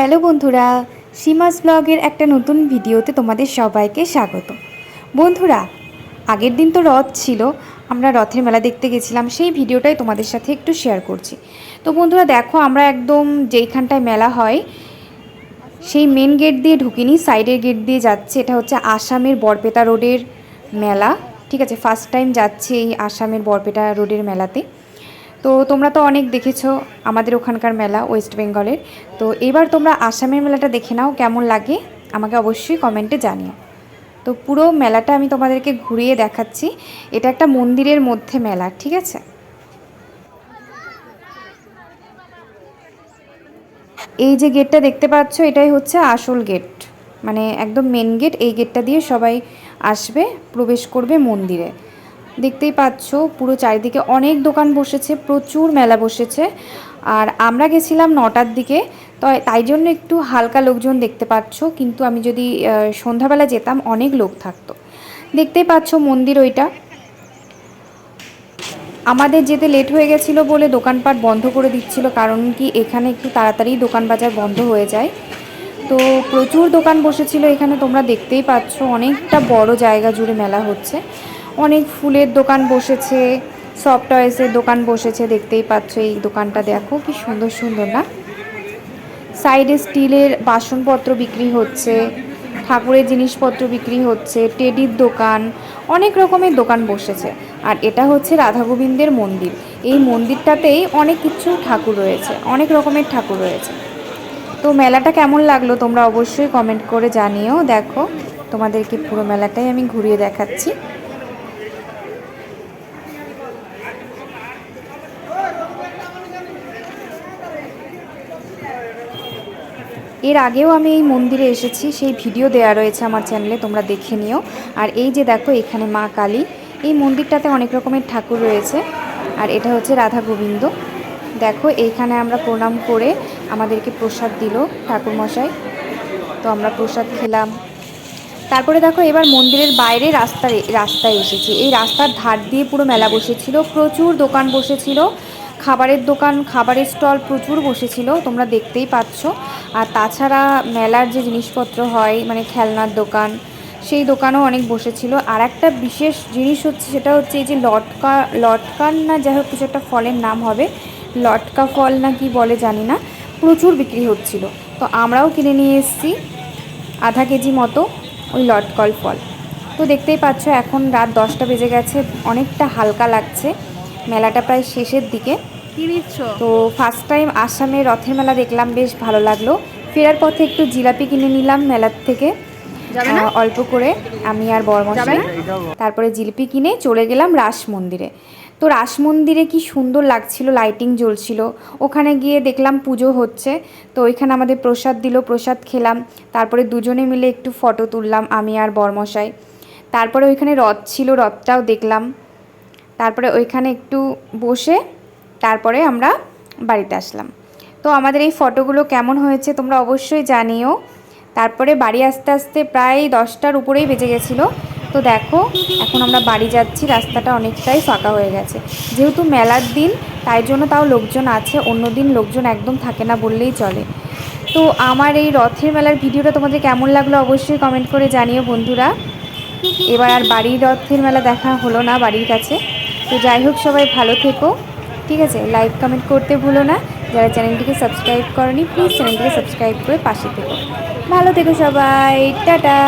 Hello বন্ধুরা, সীমাস ব্লগের একটা নতুন ভিডিওতে তোমাদের সবাইকে স্বাগত। বন্ধুরা, আগের দিন তো রথ ছিল, আমরা রথের মেলা দেখতে গেছিলাম, সেই ভিডিওটাই তোমাদের সাথে একটু শেয়ার করছি। তো বন্ধুরা, দেখো আমরা একদম যেইখানটায় মেলা হয়, সেই মেন গেট দিয়ে ঢুকিনি সাইডের গেট দিয়ে যাচ্ছে, এটা হচ্ছে আসামের বরপেটা রোডের মেলা, ঠিক আছে? ফার্স্ট টাইম যাচ্ছে এই আসামের বরপেটা রোডের মেলাতে। তো তোমরা তো অনেক দেখেছ আমাদের ওখানকার মেলা ওয়েস্ট বেঙ্গলের তো এবার তোমরা আসামের মেলাটা দেখে নাও, কেমন লাগে? আমাকে অবশ্যই কমেন্টে জানিও। তো পুরো মেলাটা আমি তোমাদেরকে ঘুরিয়ে দেখাচ্ছি। এটা একটা মন্দিরের মধ্যে মেলা, ঠিক আছে? এই যে গেটটা দেখতে পাচ্ছ, এটাই হচ্ছে আসল গেট। মানে একদম মেন গেট এই গেটটা দিয়ে সবাই আসবে, প্রবেশ করবে মন্দিরে। দেখতেই পাচ্ছ, পুরো চারিদিকে অনেক দোকান বসেছে, প্রচুর মেলা বসেছে। আর আমরা গেছিলাম নটার দিকে, তো তাই জন্য একটু হালকা লোকজন দেখতে পাচ্ছ, কিন্তু আমি যদি সন্ধ্যাবেলা যেতাম, অনেক লোক থাকতো। দেখতেই পাচ্ছ মন্দির ওইটা। আমাদের যেতে লেট হয়ে গেছিল বলে দোকানপাট বন্ধ করে দিচ্ছিল, কারণ কি এখানে একটু তাড়াতাড়ি দোকান বাজার বন্ধ হয়ে যায়। তো প্রচুর দোকান বসেছিল এখানে, তোমরা দেখতেই পাচ্ছ, অনেকটা বড় জায়গা জুড়ে মেলা হচ্ছে। অনেক ফুলের দোকান বসেছে সফট টয়েসের দোকান বসেছে, দেখতেই পাচ্ছ এই দোকানটা দেখো, কি সুন্দর সুন্দর না? সাইডে স্টিলের বাসনপত্র বিক্রি হচ্ছে, ঠাকুরের জিনিসপত্র বিক্রি হচ্ছে টেডির দোকান, অনেক রকমের দোকান বসেছে। আর এটা হচ্ছে রাধা গোবিন্দের মন্দির। এই মন্দিরটাতেই অনেক কিছু ঠাকুর রয়েছে, অনেক রকমের ঠাকুর রয়েছে। তো মেলাটা কেমন লাগল তোমরা অবশ্যই কমেন্ট করে জানিও। দেখো, তোমাদেরকে পুরো মেলাটাই আমি ঘুরিয়ে দেখাচ্ছি। এর আগেও আমি এই মন্দিরে এসেছি, সেই ভিডিও দেওয়া রয়েছে আমার চ্যানেলে তোমরা দেখে নিও। আর এই যে দেখো, এখানে মা কালী। এই মন্দিরটাতে অনেক রকমের ঠাকুর রয়েছে। আর এটা হচ্ছে রাধা গোবিন্দ। দেখো, এইখানে আমরা প্রণাম করে আমাদেরকে প্রসাদ দিল ঠাকুরমশাই তো আমরা প্রসাদ খেলাম। তারপরে দেখো, এবার মন্দিরের বাইরে রাস্তা রাস্তায় এসেছি। এই রাস্তার ধার দিয়ে পুরো মেলা বসেছিল। প্রচুর দোকান বসেছিল। খাবারের দোকান, খাবারের স্টল প্রচুর বসেছিল, তোমরা দেখতেই পাচ্ছ। আর তাছাড়া মেলার যে জিনিসপত্র হয় মানে খেলনার দোকান, সেই দোকানও অনেক বসেছিল। আর একটা বিশেষ জিনিস হচ্ছে, সেটা হচ্ছে এই যে লটকা লটকান না যাই হোক, কিছু একটা ফলের নাম হবে, লটকা ফল না কি বলে জানি না, প্রচুর বিক্রি হচ্ছিল। তো আমরাও কিনে নিয়ে এসেছি, আধা কেজি মতো ওই লটকল ফল। তো দেখতেই পাচ্ছ, এখন রাত দশটা বেজে গেছে, অনেকটা হালকা লাগছে। মেলাটা প্রায় শেষের দিকে। তো ফার্স্ট টাইম আসামে রথের মেলা দেখলাম বেশ ভালো লাগল। ফেরার পথে একটু জিলাপি কিনে নিলাম মেলার থেকে। অল্প করে। আমি আর বরমশাই? তারপরে জিলিপি কিনে চলে গেলাম রাস মন্দিরে। তো রাস মন্দিরে কি সুন্দর লাগছিল লাইটিং জ্বলছিল। ওখানে গিয়ে দেখলাম পুজো হচ্ছে। তো ওইখানে আমাদের প্রসাদ দিল প্রসাদ খেলাম। তারপরে দুজনে মিলে একটু ফটো তুললাম আমি আর বরমশাই। তারপরে ওইখানে রথ ছিল রথটাও দেখলাম। তারপরে ওইখানে একটু বসে তারপরে আমরা বাড়িতে আসলাম। তো আমাদের এই ফটোগুলো কেমন হয়েছে তোমরা অবশ্যই জানিও। তারপরে বাড়ি আসতে আসতে প্রায় দশটার উপরেই বেজে গেছিল। তো দেখো, এখন আমরা বাড়ি যাচ্ছি, রাস্তাটা অনেকটাই ফাঁকা হয়ে গেছে। যেহেতু মেলার দিন, তাই জন্য তাও লোকজন আছে, অন্য দিন লোকজন একদম থাকে না বললেই চলে। তো আমার এই রথের মেলার ভিডিওটা তোমাদের কেমন লাগল অবশ্যই কমেন্ট করে জানিও বন্ধুরা। এবার আর বাড়ির রথের মেলা দেখা হলো না বাড়ির কাছে। তো যাই হোক, সবাই ভালো থেকো। ঠিক আছে? লাইক কমেন্ট করতে ভুলো না। যারা চ্যানেলটিকে সাবস্ক্রাইব করনি প্লিজ চ্যানেলটিকে সাবস্ক্রাইব করে পাশে থেকো। ভালো থেকো সবাই। টাটা!